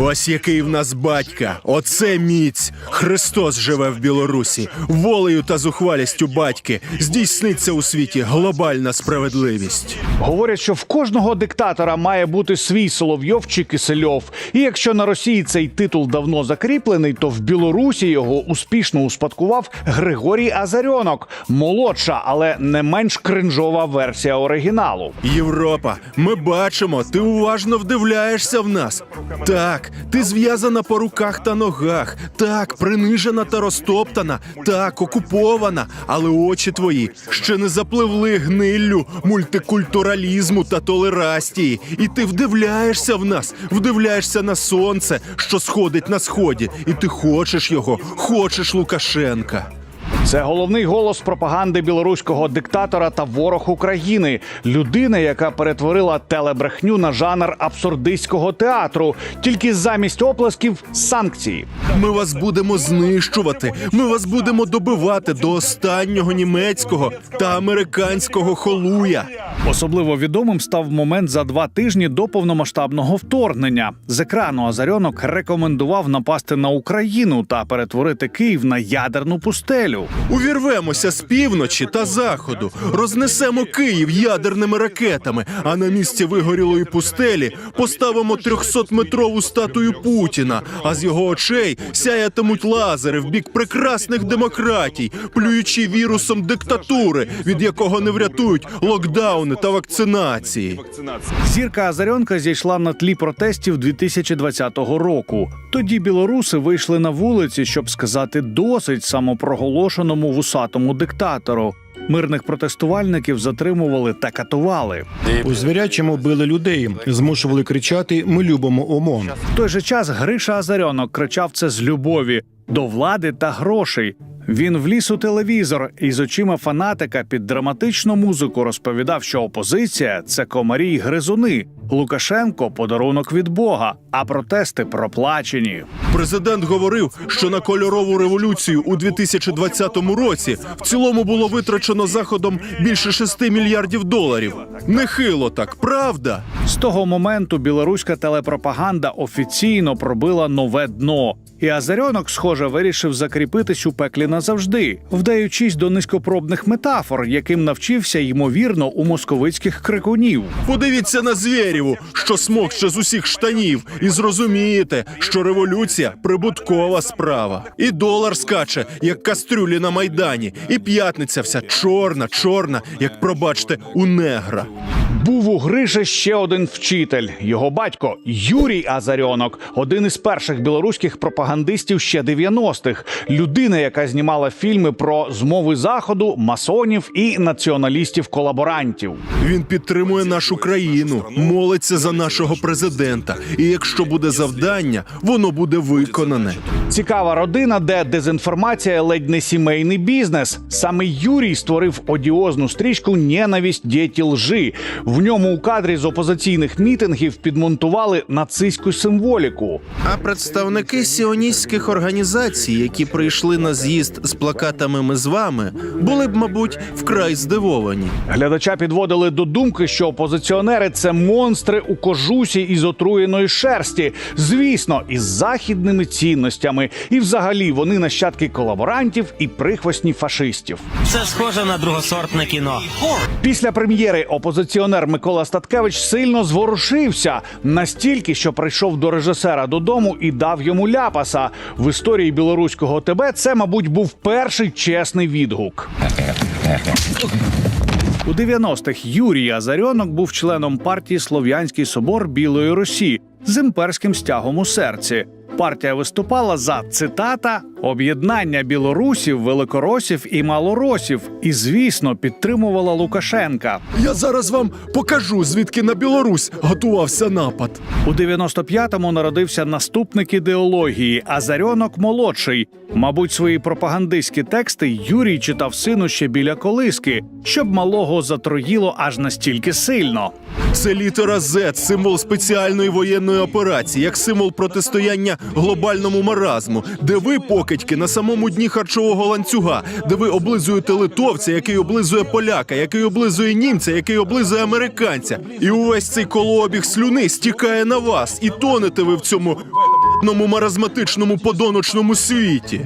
Ось який в нас батька. Оце міць. Христос живе в Білорусі. Волею та зухвалістю батьки здійсниться у світі глобальна справедливість. Говорять, що в кожного диктатора має бути свій Соловйов чи Кисельов. І якщо на Росії цей титул давно закріплений, то в Білорусі його успішно успадкував Григорій Азарьонок, молодша, але не менш кринжова версія оригіналу. Європа, ми бачимо, ти уважно вдивляєшся в нас. Так, ти зв'язана по руках та ногах. Так, принижена та розтоптана. Так, окупована. Але очі твої ще не запливли гниллю мультикультуралізму та толерастії. І ти вдивляєшся в нас, вдивляєшся на сонце, що сходить на сході. І ти хочеш його, хочеш Лукашенка. Це головний голос пропаганди білоруського диктатора та ворог України. Людина, яка перетворила телебрехню на жанр абсурдистського театру, тільки замість оплесків санкції. Ми вас будемо знищувати. Ми вас будемо добивати до останнього німецького та американського холуя. Особливо відомим став момент за два тижні до повномасштабного вторгнення. З екрану Азарьонок рекомендував напасти на Україну та перетворити Київ на ядерну пустелю. Увірвемося з півночі та заходу, рознесемо Київ ядерними ракетами. А на місці вигорілої пустелі поставимо 300-метрову статую Путіна. А з його очей сяятимуть лазери в бік прекрасних демократій, плюючи вірусом диктатури, від якого не врятують локдауни та вакцинації. Зірка Азарьонка зійшла на тлі протестів 2020 року. Тоді білоруси вийшли на вулиці, щоб сказати досить самопроголошеному вусатому диктатору. Мирних протестувальників затримували та катували. У звірячому били людей, змушували кричати Ми любимо ОМОН. В той же час Гриша Азарьонок кричав це з любові до влади та грошей. Він вліз у телевізор і з очима фанатика під драматичну музику розповідав, що опозиція це комарі й гризуни. Лукашенко подарунок від Бога, а протести проплачені. Президент говорив, що на кольорову революцію у 2020 році в цілому було витрачено заходом більше 6 мільярдів доларів. Нехило так, правда? З того моменту білоруська телепропаганда офіційно пробила нове дно. І Азарьонок, схоже, вирішив закріпитись у пеклі назавжди, вдаючись до низькопробних метафор, яким навчився ймовірно у московицьких крикунів. Подивіться на Звєрєву, що смокче з усіх штанів, і зрозумієте, що революція прибуткова справа. І долар скаче, як кастрюлі на майдані, і п'ятниця вся чорна, чорна, як пробачте, у негра. Був у Грише ще один вчитель. Його батько Юрій Азарьонок, один із перших білоруських пропагандистів ще 90-х. Людина, яка знімала фільми про змови заходу, масонів і націоналістів-колаборантів. Він підтримує нашу країну, молиться за нашого президента. І якщо буде завдання, воно буде виконане. Цікава родина, де дезінформація ледь не сімейний бізнес. Саме Юрій створив одіозну стрічку Ненавість діті лжи. В ньому у кадрі з опозиційних мітингів підмонтували нацистську символіку. А представники сіоністських організацій, які прийшли на з'їзд з плакатами Ми з вами, були б, мабуть, вкрай здивовані. Глядача підводили до думки, що опозиціонери це монстри у кожусі із отруєної шерсті, звісно, із західними цінностями. І взагалі вони нащадки колаборантів і прихвостні фашистів. Це схоже на другосортне кіно. Після прем'єри опозиціонер Микола Статкевич сильно зворушився настільки, що прийшов до режисера додому і дав йому ляпаса. В історії білоруського ТБ це, мабуть, був перший чесний відгук. У 90-х Юрій Азарьонок був членом партії Слов'янський собор Білої Русі з імперським стягом у серці. Партія виступала за цитата об'єднання білорусів, великоросів і малоросів, і звісно підтримувала Лукашенка. Я зараз вам покажу, звідки на Білорусь готувався напад. У 95-му народився наступник ідеології Азарьонок молодший. Мабуть, свої пропагандистські тексти Юрій читав сину ще біля колиски, щоб малого затроїло аж настільки сильно. Це літера Z, символ спеціальної воєнної операції, як символ протистояння глобальному маразму, де ви покидьки на самому дні харчового ланцюга, де ви облизуєте литовця, який облизує поляка, який облизує німця, який облизує американця. І увесь цей колообіг слюни стікає на вас, і тонете ви в цьому ***ному маразматичному подоночному світі.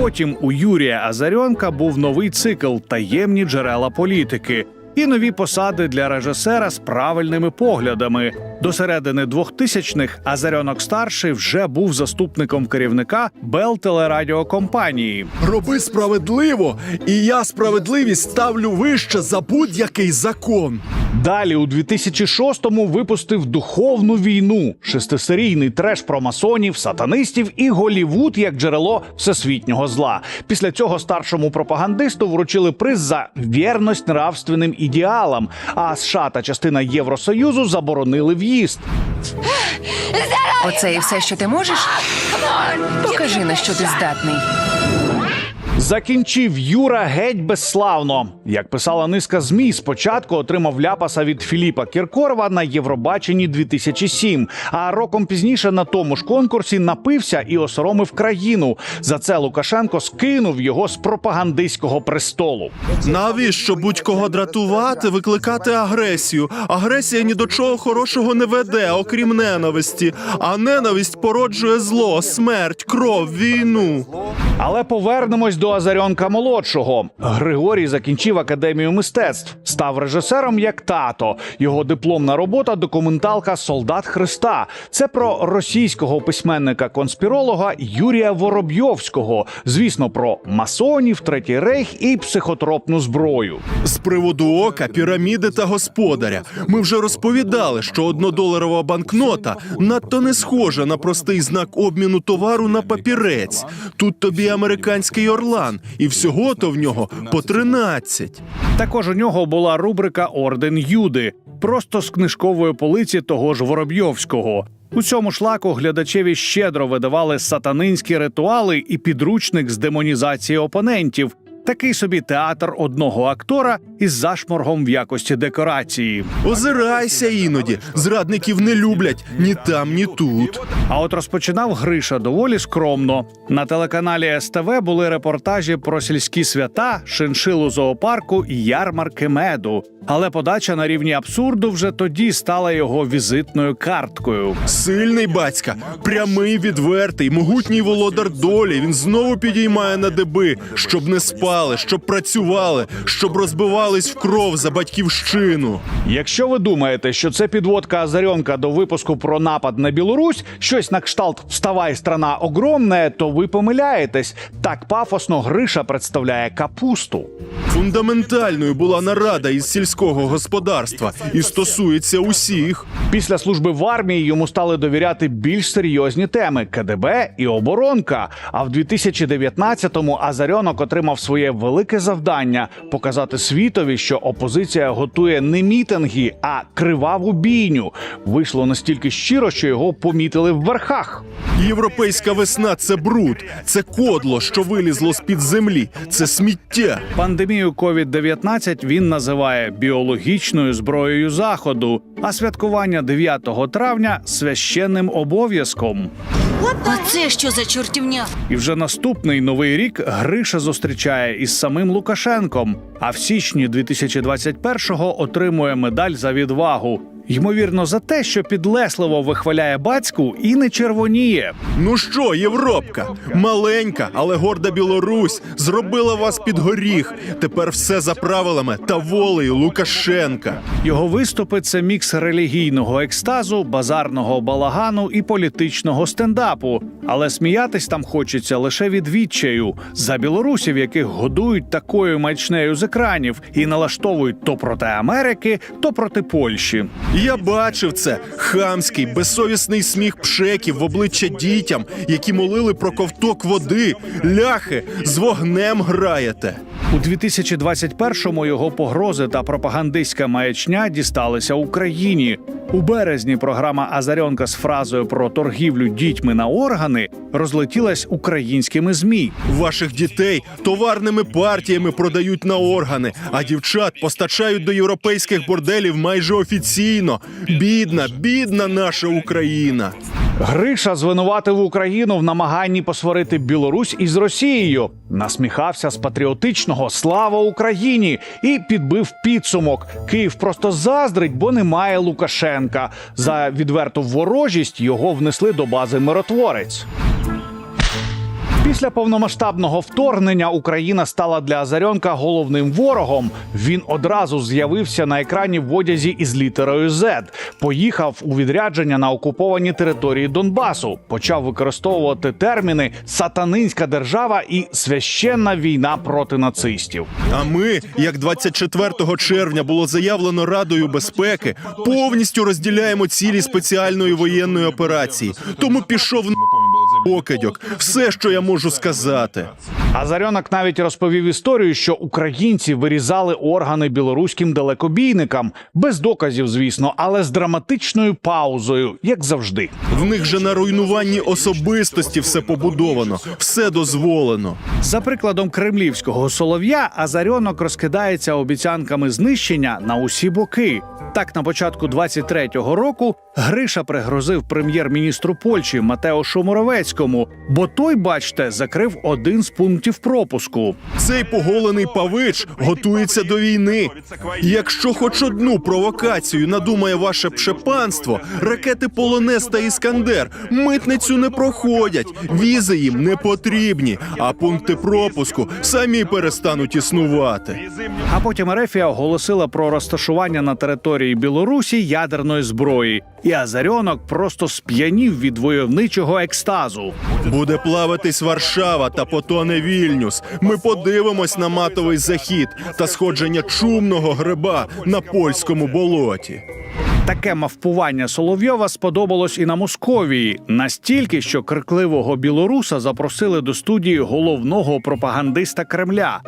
Потім у Юрія Азарьонка був новий цикл таємні джерела політики і нові посади для режисера з правильними поглядами. До середини 2000-х Азарьонок старший вже був заступником керівника Бел телерадіокомпанії. Роби справедливо, і я справедливість ставлю вище за будь-який закон. Далі у 2006-му випустив духовну війну, шестисерійний треш про масонів, сатанистів і Голівуд як джерело всесвітнього зла. Після цього старшому пропагандисту вручили приз за вірність нравственним ідеалам. А США та частина Євросоюзу заборонили в'їзд. Оце і все, що ти можеш? Покажи, на що ти здатний. Закінчив Юра геть безславно. Як писала низка змі, спочатку отримав ляпаса від Філіпа Кіркорова на Євробаченні 2007, а роком пізніше на тому ж конкурсі напився і осоромив країну. За це Лукашенко скинув його з пропагандистського престолу. Навіщо будь-кого дратувати, викликати агресію? Агресія ні до чого хорошого не веде, окрім ненависті. А ненависть породжує зло, смерть, кров, війну. Але повернемось до Азарьонка молодшого. Григорій закінчив академію мистецтв, став режисером як тато. Його дипломна робота документалка Солдат Христа. Це про російського письменника-конспіролога Юрія Воробйовського. Звісно, про масонів, третій рейх і психотропну зброю. З приводу ока, піраміди та господаря. Ми вже розповідали, що однодоларова банкнота надто не схожа на простий знак обміну товару на папірець. Тут тобі американський орлан, і всього то в нього по 13. Також у нього була рубрика Орден Юди, просто з книжкової полиці того ж Воробйовського. У цьому шлаку глядачеві щедро видавали сатанинські ритуали і підручник з демонізації опонентів. Такий собі театр одного актора із зашморгом в якості декорації. Озирайся іноді. Зрадників не люблять ні там, ні тут. А от розпочинав Гриша доволі скромно. На телеканалі СТВ були репортажі про сільські свята, шиншилу зоопарку і ярмарки меду. Але подача на рівні абсурду вже тоді стала його візитною карткою. Сильний батька, прямий, відвертий, могутній володар долі. Він знову підіймає на деби, щоб не спали, щоб працювали, щоб розбивались в кров за батьківщину. Якщо ви думаєте, що це підводка Азарьонка до випуску про напад на Білорусь, щось на кшталт «Вставай, страна огромне, то ви помиляєтесь. Так пафосно Гриша представляє капусту. Фундаментальною була нарада із сільського господарства і стосується усіх. Після служби в армії йому стали довіряти більш серйозні теми КДБ і оборонка. А в 2019-му Азарьонок отримав своє велике завдання показати світові, що опозиція готує не мітинги, а криваву бійню. Вийшло настільки щиро, що його помітили в верхах. Європейська весна це бруд, це кодло, що вилізло з під землі, це сміття. Пандемію COVID-19 він називає біологічною зброєю заходу, а святкування 9 травня священним обов'язком. Оце що за чортівня? І вже наступний новий рік Гриша зустрічає із самим Лукашенком. А в січні 2021-го отримує медаль за відвагу. Ймовірно, за те, що підлесливо вихваляє батьку і не червоніє. Ну що, Європка, маленька, але горда Білорусь зробила вас під горіх. Тепер все за правилами та волею Лукашенка. Його виступи це мікс релігійного екстазу, базарного балагану і політичного стендапу. Але сміятись там хочеться лише від відчаю за білорусів, яких годують такою мачнею з екранів і налаштовують то проти Америки, то проти Польщі. Я бачив це хамський, безсовісний сміх пшеків в обличчя дітям, які молили про ковток води. Ляхи з вогнем граєте. У 2021-му його погрози та пропагандистська маячня дісталися Україні. У березні програма Азарьонка з фразою про торгівлю дітьми на органи розлетілась українськими змі. Ваших дітей товарними партіями продають на органи, а дівчат постачають до європейських борделів майже офіційно. Бідна, бідна наша Україна. Гриша звинуватив Україну в намаганні посварити Білорусь із Росією, насміхався з патріотичного Слава Україні і підбив підсумок. Київ просто заздрить, бо немає Лукашенка. За відверту ворожість його внесли до бази миротворець. Після повномасштабного вторгнення Україна стала для Азарьонка головним ворогом. Він одразу з'явився на екрані в одязі із літерою Z, поїхав у відрядження на окуповані території Донбасу, почав використовувати терміни сатанинська держава і священна війна проти нацистів. А ми, як 24 червня було заявлено Радою безпеки, повністю розділяємо цілі спеціальної воєнної операції. Тому пішов на покидьок. Все, що я можу сказати. Азарьонок навіть розповів історію, що українці вирізали органи білоруським далекобійникам без доказів, звісно, але з драматичною паузою, як завжди. В них же на руйнуванні особистості все побудовано, все дозволено. За прикладом кремлівського солов'я, Азарьонок розкидається обіцянками знищення на усі боки. Так, на початку 23-го року Гриша пригрозив прем'єр-міністру Польщі Матеошу Моровецькому, бо той, бачте, закрив один з пунктів пропуску. Цей поголений павич готується до війни. Якщо хоч одну провокацію надумає ваше пшепанство, ракети Полонез та Іскандер митницю не проходять, візи їм не потрібні, а пункти пропуску самі перестануть існувати. А потім Ерефія оголосила про розташування на території Білорусі ядерної зброї, і Азарьонок просто сп'янів від войовничого екстазу. Буде плаватись Варшава та потоне Вільнюс. Ми подивимось на матовий захід та сходження чумного гриба на польському болоті. Таке мавпування Соловйова сподобалось і на Московії настільки, що крикливого білоруса запросили до студії головного пропагандиста Кремля.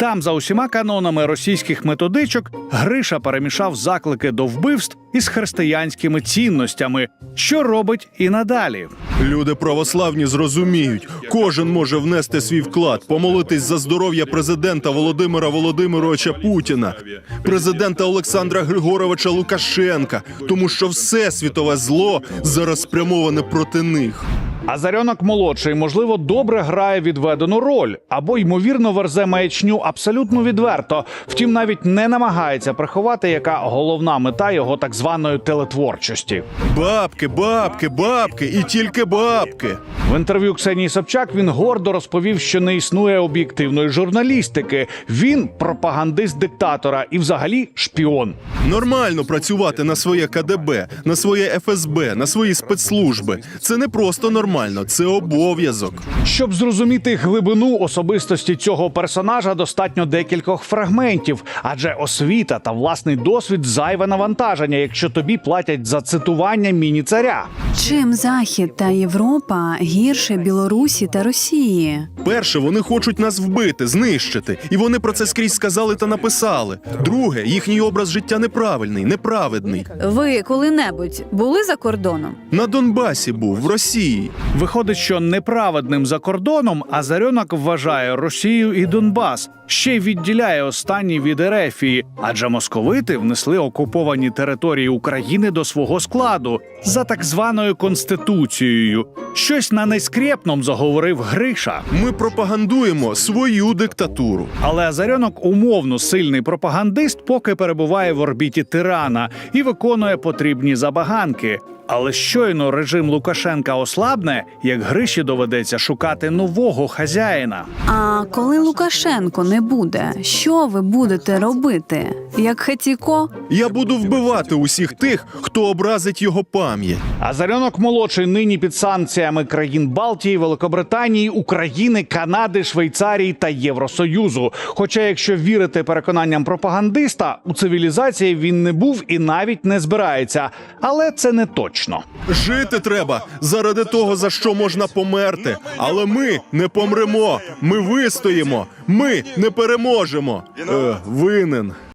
Там, за усіма канонами російських методичок, Гриша перемішав заклики до вбивств із християнськими цінностями, що робить і надалі. Люди православні зрозуміють, кожен може внести свій вклад, помолитись за здоров'я президента Володимира Володимировича Путіна, президента Олександра Григоровича Лукашенка, тому що все світове зло зараз спрямоване проти них. Азарьонок молодший, можливо, добре грає відведену роль або ймовірно верзе маячню абсолютно відверто. Втім, навіть не намагається приховати, яка головна мета його так званої телетворчості. Бабки, бабки, бабки і тільки бабки. В інтерв'ю Ксенії Собчак він гордо розповів, що не існує об'єктивної журналістики. Він пропагандист диктатора і, взагалі, шпіон. Нормально працювати на своє КДБ, на своє ФСБ, на свої спецслужби. Це не просто нормально, це обов'язок. Щоб зрозуміти глибину особистості цього персонажа, достатньо декількох фрагментів, адже освіта та власний досвід зайве навантаження, якщо тобі платять за цитування міні-царя. Чим Захід та Європа гірше Білорусі та Росії? Перше, вони хочуть нас вбити, знищити, і вони про це скрізь сказали та написали. Друге, їхній образ життя неправильний, неправедний. Ви коли-небудь були за кордоном? На Донбасі був в Росії. Виходить, що неправедним за кордоном Азарьонок вважає Росію і Донбас, ще й відділяє останні від Ерефії, адже московити внесли окуповані території України до свого складу за так званою конституцією. Щось на нескрєпном заговорив Гриша. Ми пропагандуємо свою диктатуру. Але Азарьонок умовно сильний пропагандист, поки перебуває в орбіті тирана і виконує потрібні забаганки. Але щойно режим Лукашенка ослабне, як Гриші доведеться шукати нового хазяїна. А коли Лукашенко не буде, що ви будете робити? Як Хетіко? Я буду вбивати усіх тих, хто образить його пам'ять. Азарьонок молодший нині під санкціями делегаціями країн Балтії, Великобританії, України, Канади, Швейцарії та Євросоюзу. Хоча, якщо вірити переконанням пропагандиста, у цивілізації він не був і навіть не збирається. Але це не точно. Жити треба заради того, за що можна померти. Але ми не помремо. Ми вистоїмо. Ми не переможемо. Е, винен.